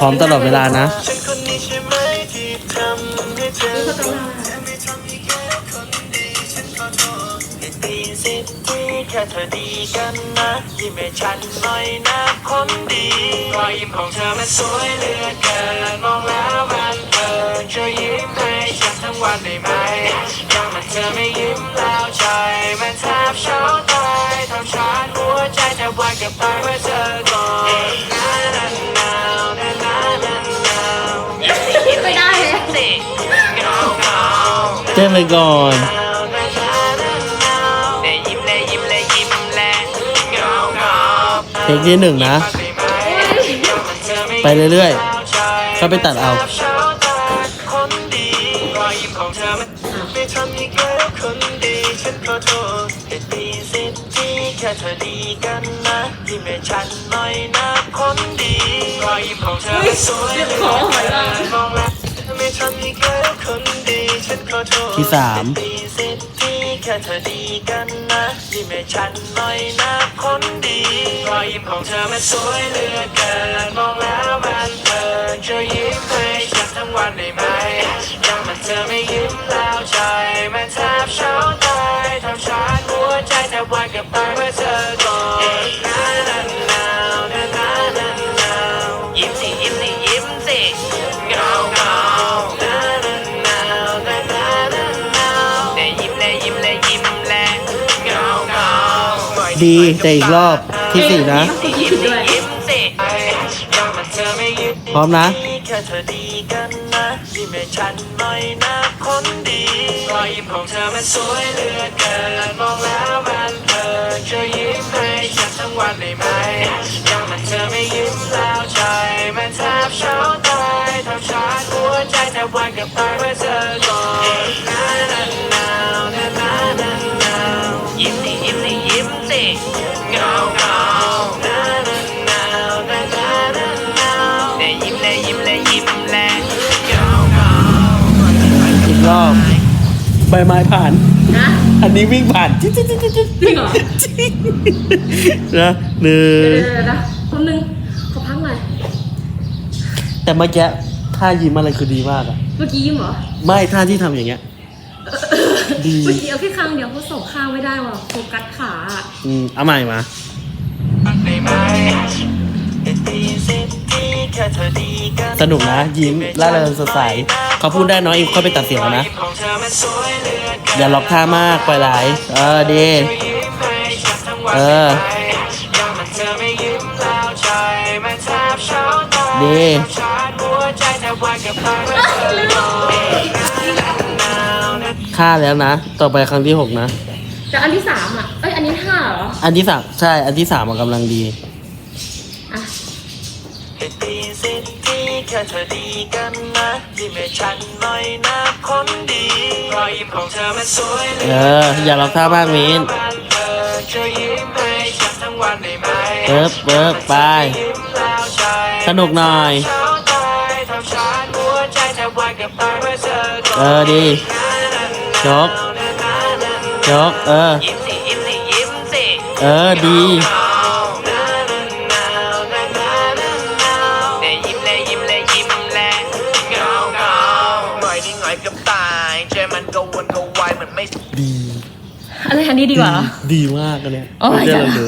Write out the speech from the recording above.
พร้อมตลอดเวลานะฉันคนนี้ใช่ไหมที่ทำให้เธอนี่เขาจะมาไม่ทำให้แค่คนดีฉันขอโทษให้ตีสิทธิแค่เธอดีกันนะยิ้มให้ฉันหน่อยนะคนดีรอยยิ้มของเธอมันสวยเหลือเกินมองแล้วมันเพลินช่วยยิ้มให้ฉันทั้งวันได้ไหมยังมันเธอไม่ยิ้มแล้วใจมันแทบช็อกตายทำฉันหัวใจแทบวายกับตายเมื่อเธอ ต้นไปก่อนยิ้มเลยยิ้มเลยยิ้มเลยเงาเงาเพลงที่หนึ่งนะ ไปเรื่อยๆเข้าไปตัดเอาคนดีรอยยิ้มของเธอมันไม่ทำให้แก้วคนดีฉันขอโทษแต่ดีสิทธิแค่เธอดีกันนะยิ้มให้ฉันหน่อยนะคนดีรอยยิ้มของเธอมันสวยเหลือเกินมองแล้วไม่ทำให้แก้วคนดีฉันขอโทษที่สามดีสิทธิแค่เธอดีกันนะยิ้มให้ฉันหน่อยนะคนดีรอยยิ้มของเธอมันสวยเหลือเกินมองแล้วมันเพลินช่วยยิ้มให้ฉันทั้งวันได้ไหม ยิ้มเลยยิ้มเลยยิ้มเลยเงาเงาดีแต่อีกรอบที่สี่นะ ยิ้มสิยิ้มสิยังมันเธอไม่ยิ้มพร้อมนะแค่เธอดีกันนะยิ้มให้ฉันหน่อยนะคนดีรอยยิ้มของเธอมันสวยเหลือเกินมองแล้วมันเพลินช่วยยิ้มให้ฉันทั้งวันได้ไหมยังมันเธอไม่ยิ้มแล้วใจมันแทบเช้าตายทำฉันหัวใจแทบวายกับตายเมื่อเธอ รอบใบไม้ผ่าน นะอันนี้วิ่งผ่านจิ๊ดจิ๊ดจิ๊ดจิ๊ดจริงเหรอนะหนึ่เดี๋ยวงเดี๋ยวเดี๋ยวนะคนนึงขอพักหน่อยแต่เมื่อกี้ท่ายิ้มอะไรคือดีมากอะเมื่อกี้ยิ้มเหรอ ไม่ท่าที่ทำอย่างเงี้ย ดี เมื่อกี้เอาแค่ข้างเดียวเพราะสองข้างไม่ได้ว่ะโฟกัสขาอะอืมเอาใหม่มา สนุกนะ ยิ้มร่าเริงสดใสเขาพูดได้น้อยอีกเข้าไปตัดเสียงเอานะของเธอมันสวยเหลือเกินอย่าล็อกท่ามากปล่อยไหลเออดียิ้มให้ฉันทั้งวันเออยังมันเธอไม่ยิ้มแล้วใจมันแทบเช้าตายดีชาร์จหัวใจแทบวายกับตายเมื่อเธอลงหนาวนะค่าแล้วนะ ต่อไปครั้งที่หกนะ แต่อันที่สามอะ เอ้ย อันนี้ห้าเหรอ อันที่สามใช่ อันที่สามอะกำลังดี แค่เธอดีกันนะยิ้มให้ฉันหน่อยนะคนดีรอยยิ้มของเธอมันสวยเหลืเออออย่าล็อกท่ามากมินมันเพลินช่วยยิ้มให้ฉันทั้งวันได้ไหมเบิบเบิบไปยิ้มแล้วใจสนุกหน่อยเช้าตายทำฉันหัวใจแทบวายกับตายเมื่อเธอก่อนเออดียกยกเออยิ้มสิยิ้มสิยิ้มสิเออดี อยนิดหน่อยกับตายใจมันก็วนก็วายเหมือนไม่ ดี อะไรอันนี้ดีกว่าเหรอ ดีมากอันเนี้ยโอ้ย เดี๋ยวจ้ะเราดู